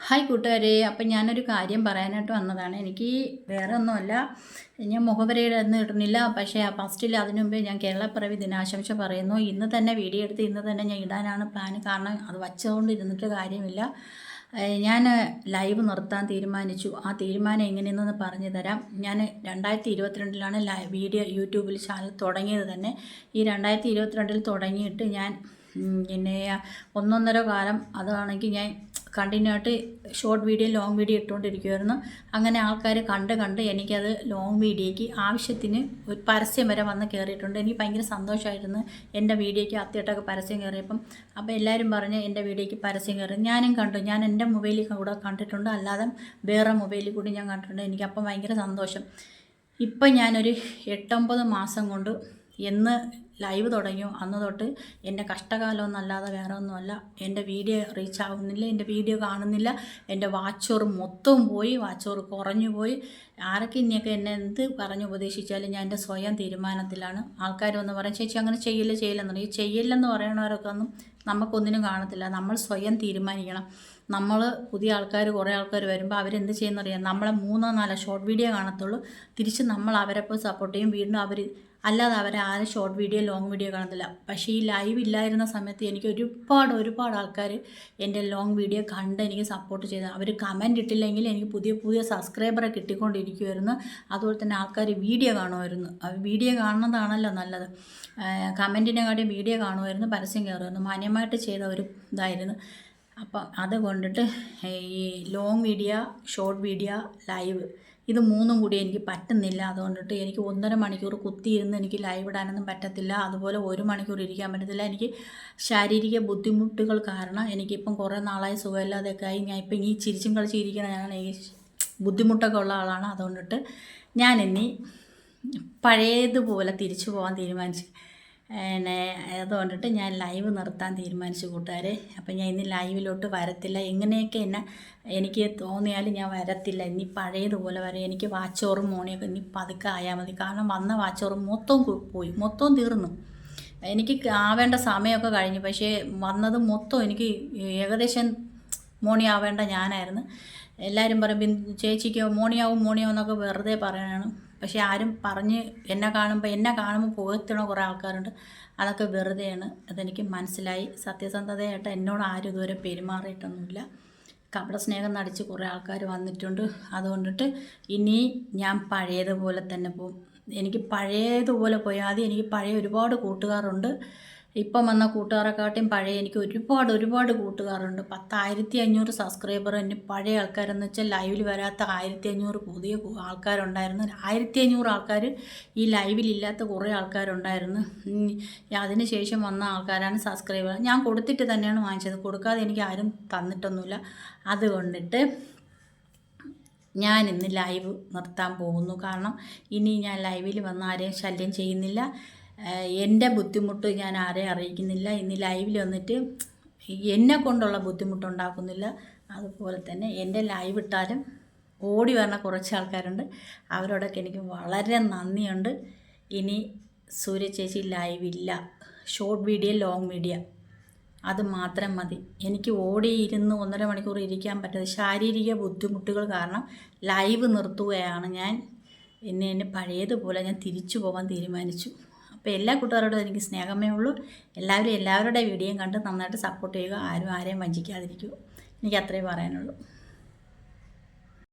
Hi കൂട്ടുകാരെ അപ്പം ഞാനൊരു കാര്യം പറയാനായിട്ട് വന്നതാണ്. എനിക്ക് വേറെ ഒന്നുമല്ല. ഞാൻ മുഖവരയുടെ ഒന്നും ഇടുന്നില്ല. പക്ഷേ ആ ഫസ്റ്റിൽ അതിനു മുമ്പേ ഞാൻ കേരളപ്പിറവി ദിനാശംസ പറയുന്നു. ഇന്ന് തന്നെ വീഡിയോ എടുത്ത് ഇന്ന് തന്നെ ഞാൻ ഇടാനാണ് പ്ലാൻ കാരണം അത് വച്ചുകൊണ്ട് ഇരുന്നിട്ട് കാര്യമില്ല ഞാൻ ലൈവ് നിർത്താൻ തീരുമാനിച്ചു. ആ തീരുമാനം എങ്ങനെയെന്നൊന്ന് പറഞ്ഞു തരാം. ഞാൻ രണ്ടായിരത്തി ഇരുപത്തിരണ്ടിലാണ് വീഡിയോ യൂട്യൂബിൽ ചാനൽ തുടങ്ങിയത് തന്നെ. ഈ രണ്ടായിരത്തി ഇരുപത്തിരണ്ടിൽ തുടങ്ങിയിട്ട് ഞാൻ പിന്നെ ഒന്നൊന്നര കാലം അതാണെങ്കിൽ ഞാൻ കണ്ടിന്യൂ ആയിട്ട് ഷോർട്ട് വീഡിയോ ലോങ് വീഡിയോ ഇട്ടുകൊണ്ടിരിക്കുമായിരുന്നു അങ്ങനെ ആൾക്കാർ കണ്ട് കണ്ട് എനിക്കത് ലോങ് വീഡിയോയ്ക്ക് ആവശ്യത്തിന് ഒരു പരസ്യം വരെ വന്ന് കയറിയിട്ടുണ്ട് എനിക്ക് ഭയങ്കര സന്തോഷമായിരുന്നു എന്റെ വീഡിയോയ്ക്ക് അത്യായിട്ടൊക്കെ പരസ്യം കയറിയപ്പം അപ്പോൾ എല്ലാവരും പറഞ്ഞ് എന്റെ വീഡിയോയ്ക്ക് പരസ്യം കയറി ഞാനും കണ്ടു. ഞാൻ എന്റെ മൊബൈലിൽ കൂടെ കണ്ടിട്ടുണ്ട്. അല്ലാതെ വേറെ മൊബൈലിൽ കൂടി ഞാൻ കണ്ടിട്ടുണ്ട്. എനിക്കപ്പം ഭയങ്കര സന്തോഷം. ഇപ്പം ഞാനൊരു എട്ടൊമ്പത് മാസം കൊണ്ട് എന്ന് ലൈവ് തുടങ്ങിയോ അന്ന് തൊട്ട് എന്റെ കഷ്ടകാലമൊന്നല്ലാതെ വേറെ ഒന്നുമല്ല എന്റെ വീഡിയോ റീച്ച് ആവുന്നില്ല എന്റെ വീഡിയോ കാണുന്നില്ല. എന്റെ വാച്ചോർ മൊത്തവും പോയി വാച്ചോർ കുറഞ്ഞു പോയി. ആരൊക്കെ ഇനിയൊക്കെ എന്നെ എന്ത് പറഞ്ഞ് ഉപദേശിച്ചാലും ഞാൻ എന്റെ സ്വയം തീരുമാനത്തിലാണ്. ആൾക്കാർ വന്ന് പറയും ചേച്ചി അങ്ങനെ ചെയ്യില്ല ചെയ്യില്ലെന്ന് പറയും. ചെയ്യില്ലെന്ന് പറയണവരൊക്കെ ഒന്നും നമുക്കൊന്നിനും കാണത്തില്ല. നമ്മൾ സ്വയം തീരുമാനിക്കണം. നമ്മൾ പുതിയ ആൾക്കാർ കുറേ ആൾക്കാർ വരുമ്പോൾ അവരെന്ത് ചെയ്യുന്നറിയാം? നമ്മളെ മൂന്നോ നാലോ ഷോർട്ട് വീഡിയോ കാണത്തുള്ളൂ. തിരിച്ച് നമ്മൾ അവരെപ്പോൾ സപ്പോർട്ട് ചെയ്യും. വീണ്ടും അവർ അല്ലാതെ അവരെ ആരും ഷോർട്ട് വീഡിയോ ലോങ് വീഡിയോ കാണത്തില്ല. പക്ഷേ ഈ ലൈവ് ഇല്ലായിരുന്ന സമയത്ത് എനിക്ക് ഒരുപാട് ഒരുപാട് ആൾക്കാർ എന്റെ ലോങ് വീഡിയോ കണ്ട് എനിക്ക് സപ്പോർട്ട് ചെയ്ത് അവർ കമന്റ് ഇട്ടില്ലെങ്കിൽ എനിക്ക് പുതിയ പുതിയ സബ്സ്ക്രൈബറെ കിട്ടിക്കൊണ്ടിരിക്കുമായിരുന്നു അതുപോലെ തന്നെ ആൾക്കാർ വീഡിയോ കാണുമായിരുന്നു. അവർ വീഡിയോ കാണുന്നതാണല്ലോ നല്ലത്. കമന്റിനെക്കാട്ടിയും വീഡിയോ കാണുമായിരുന്നു പരസ്യം കയറുമായിരുന്നു. മാന്യമായിട്ട് ചെയ്ത ഒരു ഇതായിരുന്നു. അപ്പം അത് കൊണ്ടിട്ട് ഈ long video short video live ഇത് മൂന്നും കൂടി എനിക്ക് പറ്റുന്നില്ല. അതുകൊണ്ടിട്ട് എനിക്ക് ഒന്നര മണിക്കൂർ കുത്തിയിരുന്ന് എനിക്ക് ലൈവ് ഇടാനൊന്നും പറ്റത്തില്ല. അതുപോലെ ഒരു മണിക്കൂർ ഇരിക്കാൻ പറ്റത്തില്ല. എനിക്ക് ശാരീരിക ബുദ്ധിമുട്ടുകൾ കാരണം എനിക്കിപ്പം കുറേ നാളായി സുഖമില്ലാതെയൊക്കെ ആയി. ഞാൻ ഇപ്പം ഇനി ചിരിച്ചും കളിച്ചിരിക്കുന്ന ഞാൻ ഈ ബുദ്ധിമുട്ടൊക്കെ ഉള്ള ആളാണ്. അതുകൊണ്ടിട്ട് ഞാൻ ഇനി പഴയതുപോലെ തിരിച്ചു പോകാൻ തീരുമാനിച്ചു പിന്നെ അതുകൊണ്ടിട്ട് ഞാൻ ലൈവ് നിർത്താൻ തീരുമാനിച്ചു കൂട്ടുകാരെ. അപ്പം ഞാൻ ഇന്ന് ലൈവിലോട്ട് വരത്തില്ല. എങ്ങനെയൊക്കെ എന്നെ എനിക്ക് തോന്നിയാലും ഞാൻ വരത്തില്ല. ഇനി പഴയതുപോലെ വരെ എനിക്ക് വാച്ചോറും മോണിയൊക്കെ ഇനി പതുക്കെ ആയാൽ മതി. കാരണം വന്ന വാച്ചോറും മൊത്തം പോയി. മൊത്തം തീർന്നു. എനിക്ക് ആവേണ്ട സമയമൊക്കെ കഴിഞ്ഞു. പക്ഷേ വന്നത് മൊത്തം എനിക്ക് ഏകദേശം മോണി ആവേണ്ട ഞാനായിരുന്നു. എല്ലാവരും പറയും "ബിന്ദു ചേച്ചിക്കോ മോണിയാവും മോണിയാവും എന്നൊക്കെ വെറുതെ പറയണതാണ്. പക്ഷേ ആരും പറഞ്ഞ് എന്നെ കാണുമ്പോൾ എന്നെ കാണുമ്പോൾ പോകത്തണ കുറേ ആൾക്കാരുണ്ട്. അതൊക്കെ വെറുതെയാണ്. അതെനിക്ക് മനസ്സിലായി. സത്യസന്ധതയായിട്ട് എന്നോട് ആരും ഇതുവരെ പെരുമാറിയിട്ടൊന്നുമില്ല. കപട സ്നേഹം നടിച്ച് കുറേ ആൾക്കാർ വന്നിട്ടുണ്ട്. അതുകൊണ്ടിട്ട് ഇനി ഞാൻ പഴയതുപോലെ തന്നെ പോകും എനിക്ക് പഴയതുപോലെ പോയാൽ എനിക്ക് പഴയ ഒരുപാട് കൂട്ടുകാരുണ്ട്. ഇപ്പം വന്ന കൂട്ടുകാരെക്കാട്ടിയും പഴയ എനിക്ക് ഒരുപാട് ഒരുപാട് കൂട്ടുകാരുണ്ട്. പത്തായിരത്തി അഞ്ഞൂറ് സബ്സ്ക്രൈബർ എന്റെ പഴയ ആൾക്കാരെന്ന് വെച്ചാൽ ലൈവിൽ വരാത്ത ആയിരത്തി അഞ്ഞൂറ് പുതിയ ആൾക്കാരുണ്ടായിരുന്നു. ആയിരത്തി അഞ്ഞൂറ് ആൾക്കാർ ഈ ലൈവിലില്ലാത്ത കുറേ ആൾക്കാരുണ്ടായിരുന്നു. അതിന് ശേഷം വന്ന ആൾക്കാരാണ് സബ്സ്ക്രൈബർ ഞാൻ കൊടുത്തിട്ട് തന്നെയാണ് വാങ്ങിച്ചത്. കൊടുക്കാതെ എനിക്ക് ആരും തന്നിട്ടൊന്നുമില്ല. അതുകൊണ്ടിട്ട് ഞാൻ ഇന്ന് ലൈവ് നിർത്താൻ പോകുന്നു. കാരണം ഇനി ഞാൻ ലൈവിൽ വന്ന് ആരെയും ശല്യം ചെയ്യുന്നില്ല. എന്റെ ബുദ്ധിമുട്ട് ഞാൻ ആരെയും അറിയിക്കുന്നില്ല. ഇന്ന് ലൈവിൽ വന്നിട്ട് എന്നെ കൊണ്ടുള്ള ബുദ്ധിമുട്ടുണ്ടാക്കുന്നില്ല. അതുപോലെ തന്നെ എന്റെ ലൈവ് ഇട്ടാലും ഓടി വരണ കുറച്ച് ആൾക്കാരുണ്ട്. അവരോടൊക്കെ എനിക്ക് വളരെ നന്ദിയുണ്ട്. ഇനി സൂര്യ ചേച്ചി ലൈവില്ല ഷോർട്ട് വീഡിയോ ലോങ് വീഡിയോ അത് മാത്രം മതി. എനിക്ക് ഓടി ഓടിയിരുന്ന് ഒന്നര മണിക്കൂർ ഇരിക്കാൻ പറ്റാതെ ശാരീരിക ബുദ്ധിമുട്ടുകൾ കാരണം ലൈവ് നിർത്തുകയാണ് ഞാൻ. എന്നെ എന്നെ പഴയതുപോലെ ഞാൻ തിരിച്ചു പോകാൻ തീരുമാനിച്ചു. അപ്പോൾ എല്ലാ കൂട്ടുകാരോടും എനിക്ക് സ്നേഹമേ ഉള്ളൂ. എല്ലാവരും എല്ലാവരുടെ വീഡിയോയും കണ്ട് നന്നായിട്ട് സപ്പോർട്ട് ചെയ്യുക. ആരും ആരെയും വഞ്ചിക്കാതിരിക്കുക. എനിക്ക് അത്രേ പറയാനുള്ളൂ.